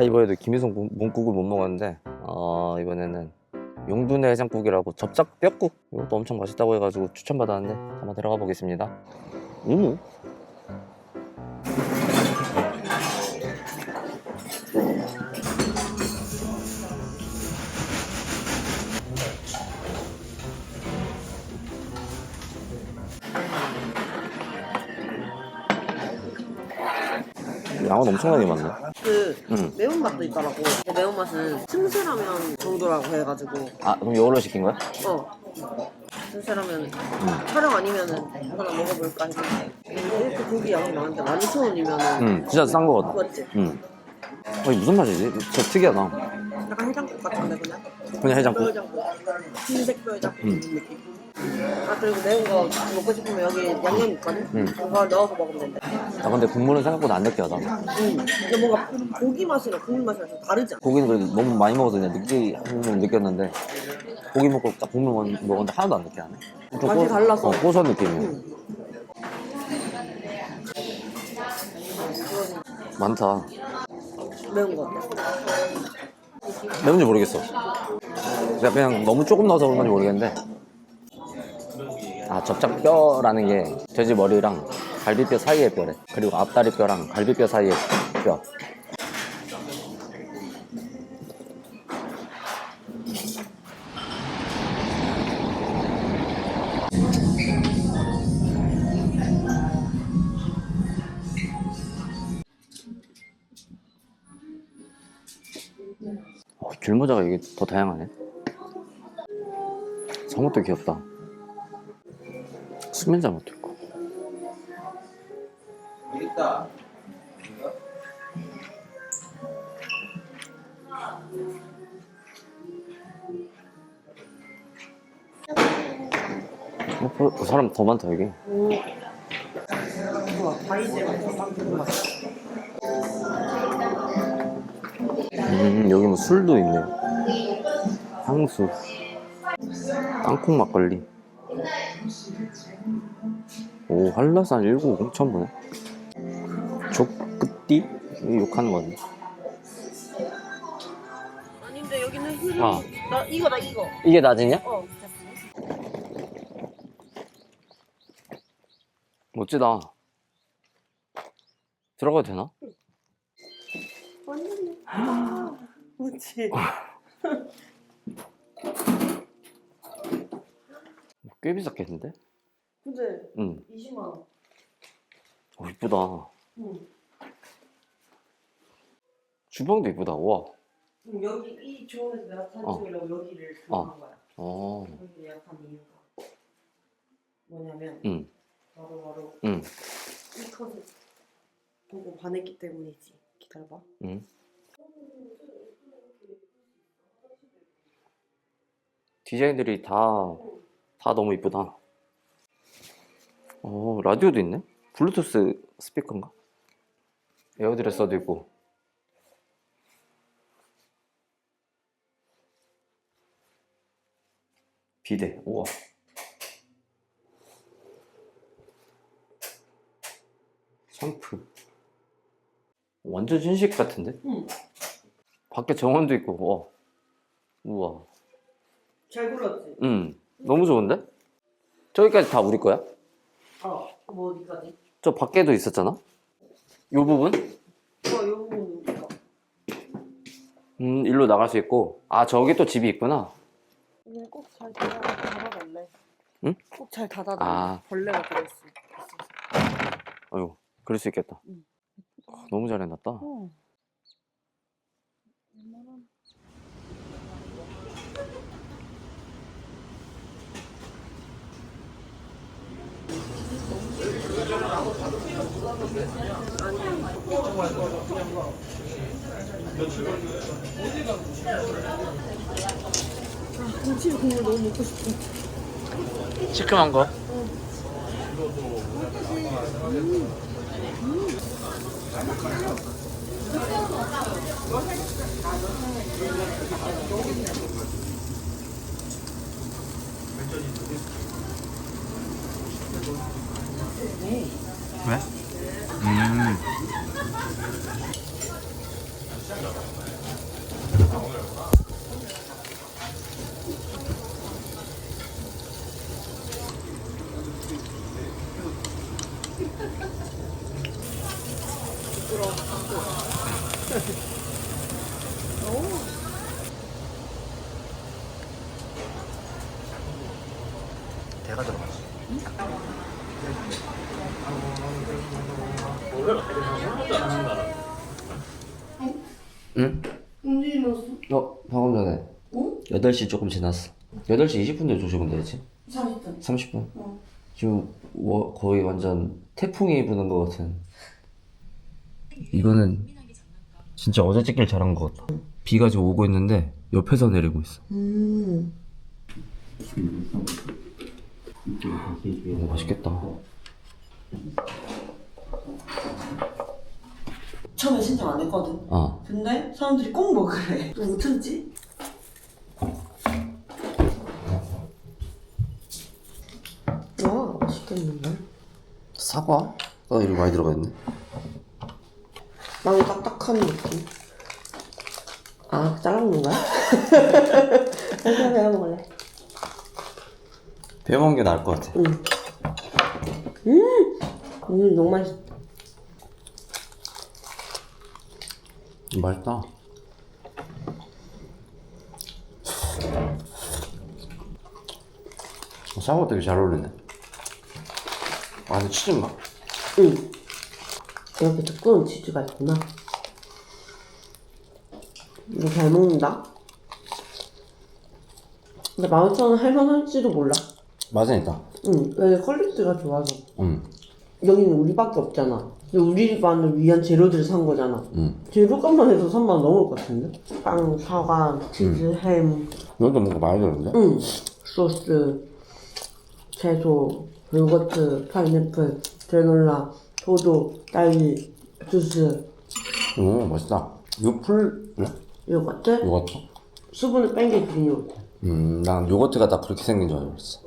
아 이번에도 김희성 문- 문국을 못 먹었는데 어 이번에는 용둔의 해장국이라고 접작 뼈국 이것도 엄청 맛있다고 해가지고 추천받았는데 한번 들어가 보겠습니다. 오 양은 엄청나게 많네 그 응. 매운맛도 있더라고. 그 매운맛은 틈새라면 정도라고 해가지고 아 그럼 이걸로 시킨 거야? 어 틈새라면 촬영 아니면은 하나 먹어볼까 했는데 이렇게 고기 양이 많은데 12,000원이면은 응 진짜 싼 거 같아 맞지? 응 아니 무슨 맛이지? 진짜 특이하다 약간 해장국 같은데 그냥 그냥 해장국 뼈해장국 흰색 뼈해장국 음. 느낌 아 그리고 매운 거 먹고 싶으면 여기 양념 있거든? 음. 그걸 넣어서 먹으면 된대 아 근데 국물은 생각보다 안 느끼하다 응 근데 뭔가 고기 맛이랑 국물 맛이랑 좀 다르지 않아? 고기는 그래도 너무 많이 먹어서 그냥 느끼한 좀 느꼈는데 고기 먹고 딱 국물 먹- 먹었는데 하나도 안 느끼하네. 좀 맛이 고- 달라서. 어, 고소한 느낌이야 응. 많다. 매운 거 같아. 매운지 모르겠어. 내가 그냥 너무 조금 넣어서 그런 건지 모르겠는데. 아 접착뼈라는 게 돼지 머리랑 갈비뼈 사이의 뼈래 그리고 앞다리 뼈랑 갈비뼈 사이의 뼈 어, 귤모자가 이게 더 다양하네. 저것도 귀엽다. 수면 잠 옷도 어, 어, 사람 더 많다 여기. 음 여기 뭐 술도 있네. 향수. 땅콩 막걸리. 오 한라산 1950 처음 보네. 족끝띠? 이거 욕하는 거 같네. 아닌데 여기는 흐름 아. 나 이거 나 이거 이게 낮이냐? 어 멋지다. 들어가도 되나? 완전 그렇지 꽤 비쌌겠는데? 근데 응. 20만 원 어, 이쁘다. 응. 주방도 이쁘다. 와. 그럼 여기 이 조원에서 내가 사진 어. 찍으려고 여기를 어. 들어간 거야 어. 여기 예약한 이유가 뭐냐면 응. 바로 바로 응. 이 컷을 보고 반했기 때문이지 기다려봐 응. 디자인들이 다, 다 너무 이쁘다. 어, 라디오도 있네? 블루투스 스피커인가? 에어드레서도 있고. 비대, 우와. 샴푸. 완전 신식 같은데? 응. 밖에 정원도 있고, 와. 우와. 잘 골랐지? 응. 너무 좋은데? 저기까지 다 우리 거야? 어뭐 어디까지? 저 밖에도 있었잖아? 요 부분? 어 요거 우리가 음, 일로 나갈 수 있고. 아, 저기 또 집이 있구나. 오늘 꼭잘 닫아달래 응? 꼭 잘 닫아달래 아. 벌레가 들어있어 아유, 그럴 수 있겠다. 응. 아, 너무 잘 해놨다. 어. 김치 국물 너무 먹고 싶어. 시큼한 거? 왜? 음. 대가 들어갔어. 응? 언제 일어났어? 어, 방금 전에. 응? 8시 조금 지났어. 8시 20분대 조식은 되지? 40분 30분? 어. 지금 워- 거의 완전 태풍이 부는 것 같은. 이거는 진짜 어제 찍길 잘한 것 같다. 비가 지금 오고 있는데 옆에서 내리고 있어. 음 오, 맛있겠다. 처음에 신청 안 했거든 아, 근데 사람들이 꼭 먹으래 또 못 참지? 와 맛있겠는데? 사과? 아, 이거 많이 들어가 있네. 빵이 딱딱한 느낌 아 잘라먹는 거야? 그냥 내가 먹을래 배워 먹는 게 나을 것 같아. 응. 음! 오늘 너무 맛있어 맛있다. 어, 사과 되게 잘 어울리네. 아, 근데 치즈인가? 응. 이렇게 두꺼운 치즈가 있구나. 이거 잘 먹는다. 근데 15,000원 할만할지도 몰라. 맛은 있다. 응. 여기 퀄리티가 좋아서. 응, 여기는 우리밖에 없잖아. 근데 우리만을 위한 재료들을 산 거잖아. 응. 재료값만 해도 3만 원 넘을 것 같은데? 빵, 사과, 치즈, 햄, 이것도 뭔가 많이 들었는데? 응. 소스, 채소, 요거트, 파인애플, 그래놀라, 포도, 딸기, 주스, 오, 맛있다. 풀, 네? 요거트, 요거트? 수분을 뺀게 그린 요거트. 음, 난 요거트가 딱 그렇게 생긴 줄 알았어.